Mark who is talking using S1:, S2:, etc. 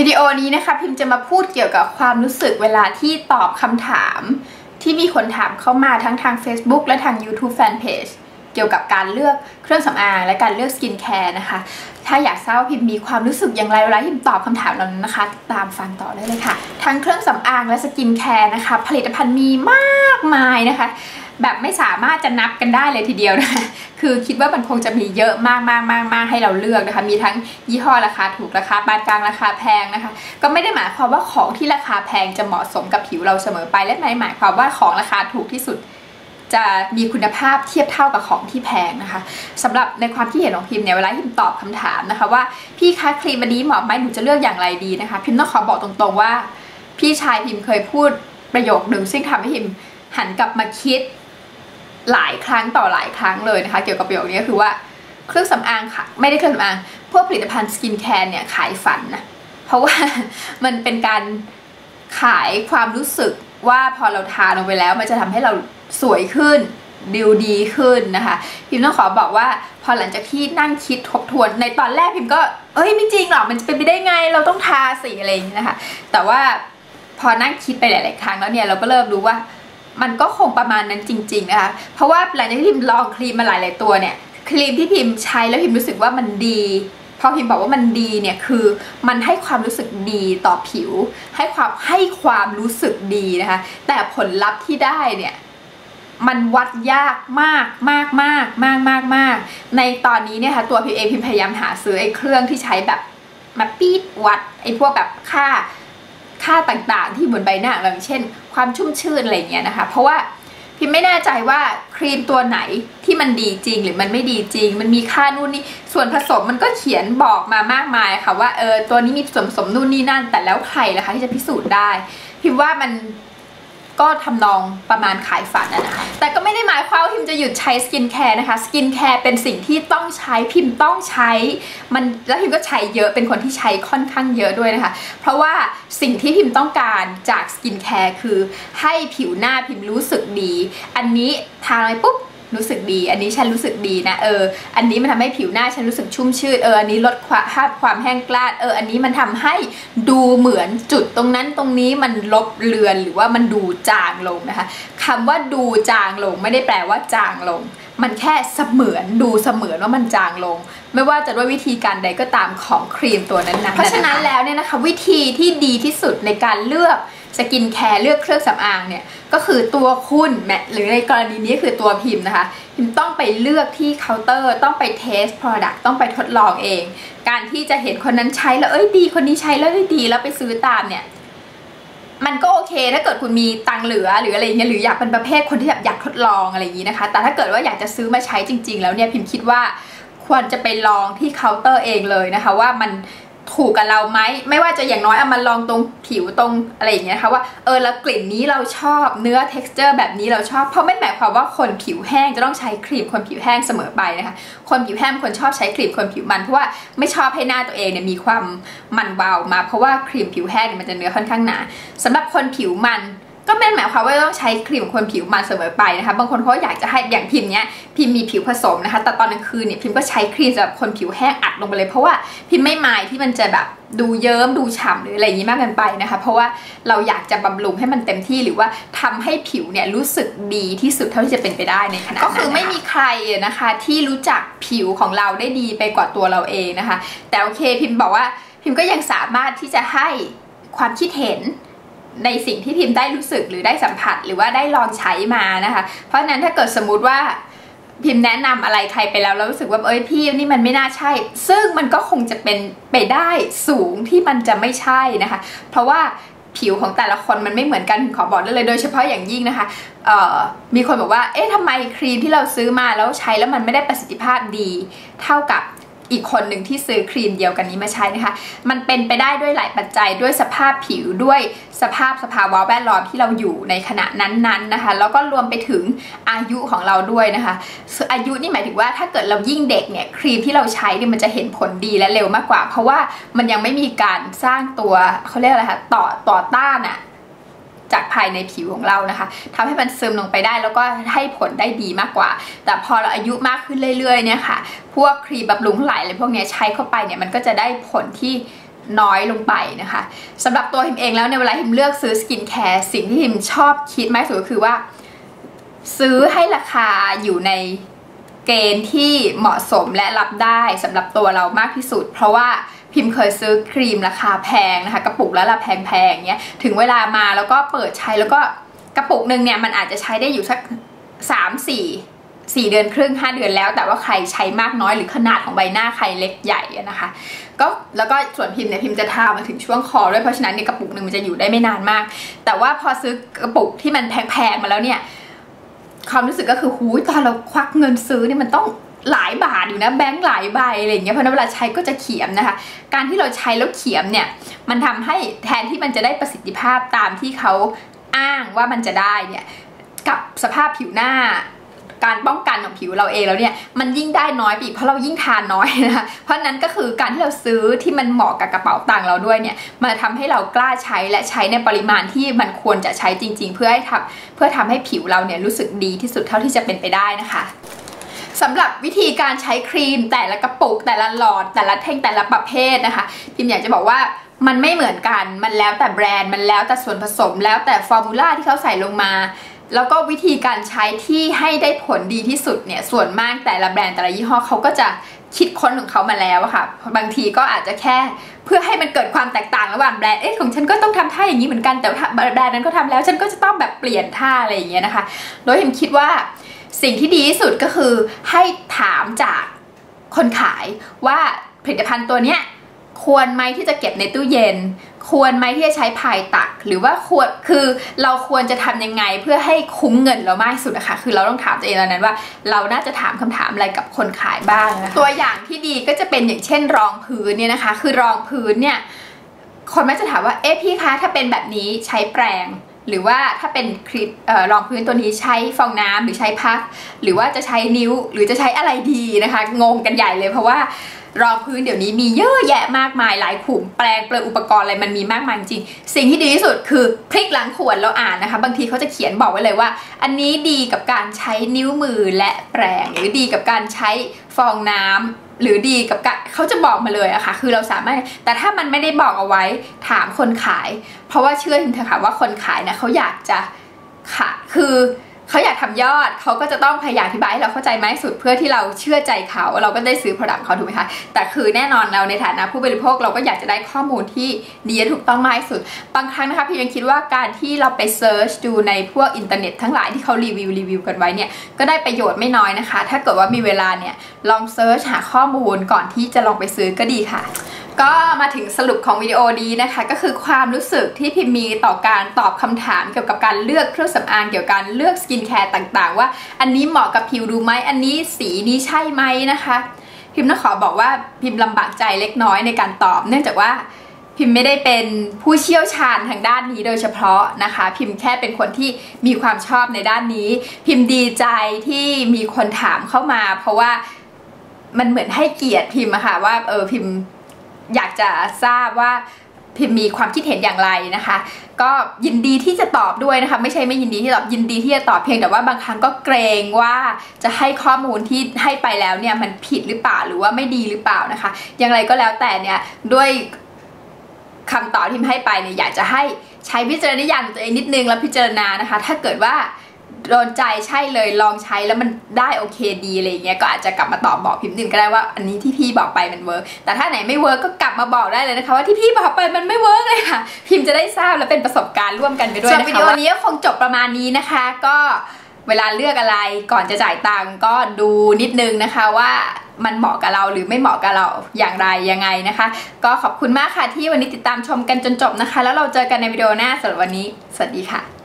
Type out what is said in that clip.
S1: วิดีโอนี้นะคะพิมจะมาพูดเกี่ยวกับความรู้สึกเวลาที่ตอบคำถาม ที่มีคนถามเข้ามาทั้งทาง Facebook และทาง YouTube Fanpage เกี่ยวกับการเลือกเครื่องสำอางและการเลือกสกินแคร์นะคะ ถ้าอยากทราบว่าพิมมีความรู้สึกอย่างไรเวลาพิมตอบคำถามเหล่านั้นนะคะ ตามฟังต่อได้เลยค่ะ ทั้งเครื่องสำอางและสกินแคร์นะคะ ผลิตภัณฑ์มีมากมายนะคะ แบบไม่สามารถจะนับกันได้เลยทีเดียวนะคือคิดว่ามันคงจะมีเยอะมากมากมากมากให้เราเลือกนะคะ มีทั้งยี่ห้อราคาถูกราคาปานกลางราคาแพงนะคะ ก็ไม่ได้หมายความว่าของที่ราคาแพงจะเหมาะสมกับผิวเราเสมอไปและไม่หมายความว่าของราคาถูกที่สุดจะมีคุณภาพเทียบเท่ากับของที่แพงนะคะสำหรับในความที่เห็นของพิมเนี่ยเวลาพิมตอบคำถามนะคะว่าพี่คะครีมอันนี้เหมาะไหมหนูจะเลือกอย่างไรดีนะคะ พิมต้องขอบอกตรงๆว่า พี่ชายพิมเคยพูดประโยคหนึ่งซึ่งทำให้พิมหันกลับมาคิด หลายครั้งต่อหลายครั้งเลยนะคะ เกี่ยวกับประโยคนี้ก็คือว่าเครื่องสำอางค่ะ ไม่ได้เครื่องสำอางพวกผลิตภัณฑ์สกินแคร์เนี่ยขายฝันนะเพราะว่ามันเป็นการขายความรู้สึกว่าพอเราทาลงไปแล้ว มันจะทำให้เราสวยขึ้นดิวดีขึ้นนะคะ พิมต้องขอบอกว่าพอหลังจากที่นั่งคิดทบทวน ในตอนแรกพิมก็ เอ้ยไม่จริงหรอกมันจะเป็นไปได้ไง เราต้องทาสีอะไรอย่างนี้นะคะ แต่ว่าพอนั่งคิดไปหลาย ๆ ครั้งแล้วเนี่ยเราก็เริ่มรู้ว่า มันก็คงประมาณนั้นจริง ๆ นะคะ เพราะว่าหลังจากที่พิมลองครีมมาหลาย ๆ ตัวเนี่ย ครีมที่พิมใช้แล้วพิมรู้สึกว่ามันดีพอพิมบอกว่ามันดีเนี่ยคือมันให้ความรู้สึกดีต่อผิว ให้ความให้ความรู้สึกดีนะคะ แต่ผลลัพธ์ที่ได้เนี่ยมันวัดยากมากมากมากมากมากมากในตอนนี้เนี่ยค่ะตัวพิมเองพิมพยายามหาซื้อไอ้เครื่องที่ใช้แบบมาปีดวัดไอ้พวกแบบค่า ค่าต่างๆ ที่บนใบหน้าเราอย่างเช่น ความชุ่มชื่นอะไรเงี้ยนะคะ เพราะว่าพิมไม่แน่ใจว่าครีมตัวไหนที่มันดีจริงหรือมันไม่ดีจริง มันมีค่านู่นนี่ส่วนผสมมันก็เขียนบอกมามากมายค่ะว่าเออตัวนี้มีส่วนผสมนู่นนี่นั่น แต่แล้วใครล่ะคะที่จะพิสูจน์ได้ พิมว่ามัน ก็ทำนองประมาณขายฝันนะคะ แต่ก็ไม่ได้หมายความว่าพิมจะหยุดใช้สกินแคร์นะคะ สกินแคร์เป็นสิ่งที่ต้องใช้พิมต้องใช้ มันแล้วพิมก็ใช้เยอะเป็นคนที่ใช้ค่อนข้างเยอะด้วยนะคะ เพราะว่าสิ่งที่พิมต้องการจากสกินแคร์คือให้ผิวหน้าพิมรู้สึกดี อันนี้ทาไปปุ๊บ รู้สึกดี อันนี้ฉันรู้สึกดีนะ เออ อันนี้มันทำให้ผิวหน้าฉันรู้สึกชุ่มชื่น เออ อันนี้ลดความภาพความแห้งกร้าน เออ อันนี้มันทำให้ดูเหมือนจุดตรงนั้นตรงนี้มันลบเลือนหรือว่ามันดูจางลงนะคะ คำว่าดูจางลงไม่ได้แปลว่าจางลง มันแค่เสมือนดูเสมือนว่ามันจางลง ไม่ว่าจะด้วยวิธีการใดก็ตามของครีมตัวนั้นๆเพราะฉะนั้นแล้วเนี่ยนะคะวิธีที่ดีที่สุดในการเลือกสกินแคร์เลือกเครื่องสำอางเนี่ยก็คือตัวคุณแมหรือในกรณีนี้คือตัวพิมพ์นะคะ พิมพ์ต้องไปเลือกที่เคาน์เตอร์ ต้องไปเทส product ต้องไปทดลองเอง การที่จะเห็นคนนั้นใช้แล้วเอ้ยดี คนนี้ใช้แล้วดีแล้วไปซื้อตามเนี่ย มันก็โอเคถ้าเกิดคุณมีตังเหลือหรืออะไรเงี้ยหรืออยากเป็นประเภทคนที่แบบอยากทดลองอะไรอย่างนี้นะคะ แต่ถ้าเกิดว่าอยากจะซื้อมาใช้จริง ๆ แล้วเนี่ยพิมพ์คิดว่าควรจะไปลองที่เคาน์เตอร์เองเลยนะคะ ว่ามัน ถูกกับเราไหมไม่ว่าจะอย่างน้อยเอามาลองตรงผิวตรงอะไรอย่างเงี้ยนะคะว่าเออแล้วกลิ่นนี้เราชอบเนื้อ texture แบบนี้เราชอบ เพราะไม่หมายความว่าคนผิวแห้งจะต้องใช้ครีมคนผิวแห้งเสมอไปนะคะคนผิวแห้งคนชอบใช้ครีมคนผิวมันเพราะว่าไม่ชอบให้หน้าตัวเองเนี่ยมีความมันเบามา เพราะว่าครีมผิวแห้งเนี่ยมันจะเนื้อค่อนข้างหนาสำหรับคนผิวมัน ก็ไม่หมายความว่าต้องใช้ครีมคนผิวมันเสมอไปนะคะ บางคนเขาอยากจะให้อย่างพิมพ์เนี้ยพิมพ์มีผิวผสมนะคะ แต่ตอนกลางคืนเนี่ยพิมพ์ก็ใช้ครีมสำหรับคนผิวแห้งอัดลงไปเลยเพราะว่าพิมพ์ไม่มายที่มันจะแบบดูเยิ้มดูฉ่ำหรืออะไรอย่างนี้มากเกินไปนะคะ เพราะว่าเราอยากจะบำรุงให้มันเต็มที่หรือว่าทำให้ผิวเนี่ยรู้สึกดีที่สุดเท่าที่จะเป็นไปได้ในขณะนั้นก็คือไม่มีใครนะคะที่รู้จักผิวของเราได้ดีไปกว่าตัวเราเองนะคะ แต่โอเคพิมพ์บอกว่าพิมพ์ก็ยังสามารถที่จะให้ความคิดเห็น ในสิ่งที่พิมพ์ได้รู้สึกหรือได้สัมผัสหรือว่าได้ลองใช้มานะคะ เพราะฉะนั้นถ้าเกิดสมมุติว่าพิมพ์แนะนำอะไรใครไปแล้วแล้วรู้สึกว่าเอ้ยพี่นี่มันไม่น่าใช่ ซึ่งมันก็คงจะเป็นไปได้สูงที่มันจะไม่ใช่นะคะ เพราะว่าผิวของแต่ละคนมันไม่เหมือนกันขอบอกได้เลยโดยเฉพาะอย่างยิ่งนะคะมีคนบอกว่าเอ๊ะทำไมครีมที่เราซื้อมาแล้วใช้แล้วมันไม่ได้ประสิทธิภาพดี เท่ากับ อีกคนหนึ่งที่ซื้อครีมเดียวกันนี้มาใช้นะคะ มันเป็นไปได้ด้วยหลายปัจจัยด้วยสภาพผิวด้วยสภาพสภาวะแวดล้อมที่เราอยู่ในขณะนั้นๆนะคะ แล้วก็รวมไปถึงอายุของเราด้วยนะคะ อายุนี่หมายถึงว่าถ้าเกิดเรายิ่งเด็กเนี่ยครีมที่เราใช้เนี่ยมันจะเห็นผลดีและเร็วมากกว่า เพราะว่ามันยังไม่มีการสร้างตัวเขาเรียกอะไรคะต่อต่อต้านอะ จากภายในผิวของเรานะคะทำให้มันซึมลงไปได้แล้วก็ให้ผลได้ดีมากกว่า แต่พอเราอายุมากขึ้นเรื่อยๆเนี่ยค่ะพวกครีมบำรุงหลายอะไรพวกนี้ใช้เข้าไปเนี่ยมันก็จะได้ผลที่น้อยลงไปนะคะสำหรับตัวพิมเองแล้วในเวลาพิมเลือกซื้อสกินแคร์สิ่งที่พิมชอบคิดมากสุดก็คือว่า ซื้อให้ราคาอยู่ในเกณฑ์ที่เหมาะสมและรับได้สำหรับตัวเรามากที่สุด เพราะว่า พิมพ์เคยซื้อครีมราคาแพงนะคะกระปุกแล้วละแพงๆเนี้ยถึงเวลามาแล้วก็เปิดใช้แล้วก็กระปุกหนึ่งเนี่ยมันอาจจะใช้ได้อยู่สักสามสี่สี่เดือนครึ่งห้าเดือนแล้ว แต่ว่าใครใช้มากน้อยหรือขนาดของใบหน้าใครเล็กใหญ่นะคะก็แล้วก็ส่วนพิมพ์เนี่ยพิมพ์จะทามาถึงช่วงคอด้วยเพราะฉะนั้นเนี่ยกระปุกหนึ่งมันจะอยู่ได้ไม่นานมาก แต่ว่าพอซื้อกระปุกที่มันแพงๆมาแล้วเนี่ยความรู้สึกก็คือหูตอนเราควักเงินซื้อเนี่ยมันต้อง หลายบาทอยู่นะแบงค์หลายใบอะไรเงี้ยเพราะนั้นเวลาใช้ก็จะเขียมนะคะ การที่เราใช้แล้วเขียมเนี่ยมันทำให้แทนที่มันจะได้ประสิทธิภาพตามที่เขาอ้างว่ามันจะได้เนี่ยกับสภาพผิวหน้าการป้องกันของผิวเราเองแล้วเนี่ยมันยิ่งได้น้อยปีเพราะเรายิ่งทานน้อยนะคะเพราะนั้นก็คือการที่เราซื้อที่มันเหมาะกับกระเป๋าตังค์เราด้วยเนี่ยมันทำให้เรากล้าใช้และใช้ในปริมาณที่มันควรจะใช้จริง ๆ เพื่อให้ทำเพื่อทำให้ผิวเราเนี่ยรู้สึกดีที่สุดเท่าที่จะเป็นไปได้นะคะ สำหรับวิธีการใช้ครีมแต่ละกระปุก แต่ละหลอด แต่ละเท่งแต่ละประเภทนะคะ พิมอยากจะบอกว่ามันไม่เหมือนกัน มันแล้วแต่แบรนด์ มันแล้วแต่ส่วนผสม แล้วแต่ฟอร์มูลาที่เขาใส่ลงมา แล้วก็วิธีการใช้ที่ให้ได้ผลดีที่สุดเนี่ย ส่วนมากแต่ละแบรนด์แต่ละยี่ห้อเขาก็จะคิดค้นของเขามาแล้วค่ะ บางทีก็อาจจะแค่เพื่อให้มันเกิดความแตกต่างระหว่างแบรนด์ เอ๊ะของฉันก็ต้องทำท่าอย่างนี้เหมือนกัน แต่แบรนด์นั้นก็ทำแล้ว ฉันก็จะต้องแบบเปลี่ยนท่าอะไรอย่างเงี้ยนะคะ โดยพิมคิดว่า สิ่งที่ดีที่สุดก็คือให้ถามจากคนขายว่าผลิตภัณฑ์ตัวเนี้ยควรไหมที่จะเก็บในตู้เย็น ควรไหมที่จะใช้ภายตัก หรือว่าควรคือเราควรจะทำยังไงเพื่อให้คุ้มเงินเรามากที่สุดนะคะคือเราต้องถามตัวเองแล้วนั้นว่า เราน่าจะถามคำถามอะไรกับคนขายบ้างนะคะตัวอย่างที่ดีก็จะเป็นอย่างเช่น รองพื้นเนี่ยนะคะ คือรองพื้นเนี่ยคนมักจะถามว่าเอ๊ะพี่คะถ้าเป็นแบบนี้ใช้แปรง หรือว่าถ้าเป็นคลิปรองพื้นตัวนี้ใช้ฟองน้ำหรือใช้พัก หรือว่าจะใช้นิ้วหรือจะใช้อะไรดีนะคะ งงกันใหญ่เลยเพราะว่ารองพื้นเดี๋ยวนี้มีเยอะแยะมากมายหลายขุมแปลงเปลืออุปกรณ์อะไรมันมีมากมายจริง สิ่งที่ดีที่สุดคือพลิกหลังขวดแล้วอ่านนะคะ บางทีเขาจะเขียนบอกไว้เลยว่า อันนี้ดีกับการใช้นิ้วมือและแปรงหรือดีกับการใช้ฟองน้ำ หรือดีกับกเขาจะบอกมาเลยอะค่ะ คือเราสามารถ แต่ถ้ามันไม่ได้บอกเอาไว้ถามคนขาย เพราะว่าเชื่อจริงเถอะค่ะว่าคนขายนะเขาอยากจะค่ะคือ เขาอยากทำยอดเขาก็จะต้องพยายามอธิบายให้เราเข้าใจมากที่สุดเพื่อที่เราเชื่อใจเขาเราก็ได้ซื้อผลิตเขาถูกไหมคะแต่คือแน่นอนเราในฐานะผู้บริโภคเราก็อยากจะได้ข้อมูลที่ดีและถูกต้องมากที่สุด บางครั้งนะคะพี่ยังคิดว่าการที่เราไปเซิร์ชดูในพวกอินเทอร์เน็ตทั้งหลายที่เขารีวิวรีวิวกันไว้เนี่ยก็ได้ประโยชน์ไม่น้อยนะคะ ถ้าเกิดว่ามีเวลาเนี่ยลองเซิร์ชหาข้อมูลก่อนที่จะลองไปซื้อก็ดีค่ะ ก็มาถึงสรุปของวิดีโอนี้นะคะ ก็คือความรู้สึกที่พิมมีต่อการตอบคำถามเกี่ยวกับการเลือกเครื่องสำอางเกี่ยวกับการเลือกสกินแคร์ต่างๆ ว่าอันนี้เหมาะกับผิวดูไหมอันนี้สีนี้ใช่ไหมนะคะ พิมต้องขอบอกว่าพิมลำบากใจเล็กน้อยในการตอบ เนื่องจากว่าพิมไม่ได้เป็นผู้เชี่ยวชาญทางด้านนี้โดยเฉพาะนะคะ พิมแค่เป็นคนที่มีความชอบในด้านนี้ พิมดีใจที่มีคนถามเข้ามา เพราะว่ามันเหมือนให้เกียรติพิมอะค่ะว่าเออพิม อยากจะทราบว่าพิมมีความคิดเห็นอย่างไรนะคะ ก็ยินดีที่จะตอบด้วยนะคะ ไม่ใช่ไม่ยินดีที่ตอบยินดีที่จะตอบเพียงแต่ว่าบางครั้งก็เกรงว่าจะให้ข้อมูลที่ให้ไปแล้วเนี่ยมันผิดหรือเปล่าหรือว่าไม่ดีหรือเปล่านะคะ อย่างไรก็แล้วแต่เนี่ยด้วยคำตอบที่ให้ไปเนี่ยอยากจะให้ใช้วิจารณญาณตัวเองนิดนึงแล้วพิจารณานะคะ ถ้าเกิดว่า โดนใจใช่เลยลองใช้แล้วมันได้โอเคดีอะไรเงี้ยก็อาจจะกลับมาตอบบอกพิมพ์หนึ่งก็ได้ว่าอันนี้ที่พี่บอกไปมันเวิร์กแต่ถ้าไหนไม่เวิร์กก็กลับมาบอกได้เลยนะคะ ว่าที่พี่บอกไปมันไม่เวิร์กเลยค่ะ พิมพ์จะได้ทราบและเป็นประสบการณ์ร่วมกันไปด้วยนะคะวนวิดีโอนี้คงจบประมาณนี้นะคะ ก็เวลาเลือกอะไรก่อนจะจ่ายตังค์ก็ดูนิดนึงนะคะว่ามันเหมาะกับเราหรือไม่เหมาะกับเราอย่างไรยังไงนะคะ ก็ขอบคุณมากค่ะที่วันนี้ติดตามชมกันจนจบนะคะ แล้วเราเจอกันในวิดีโอหน้าสำหรับวันนี้ สวัสดีค่ะ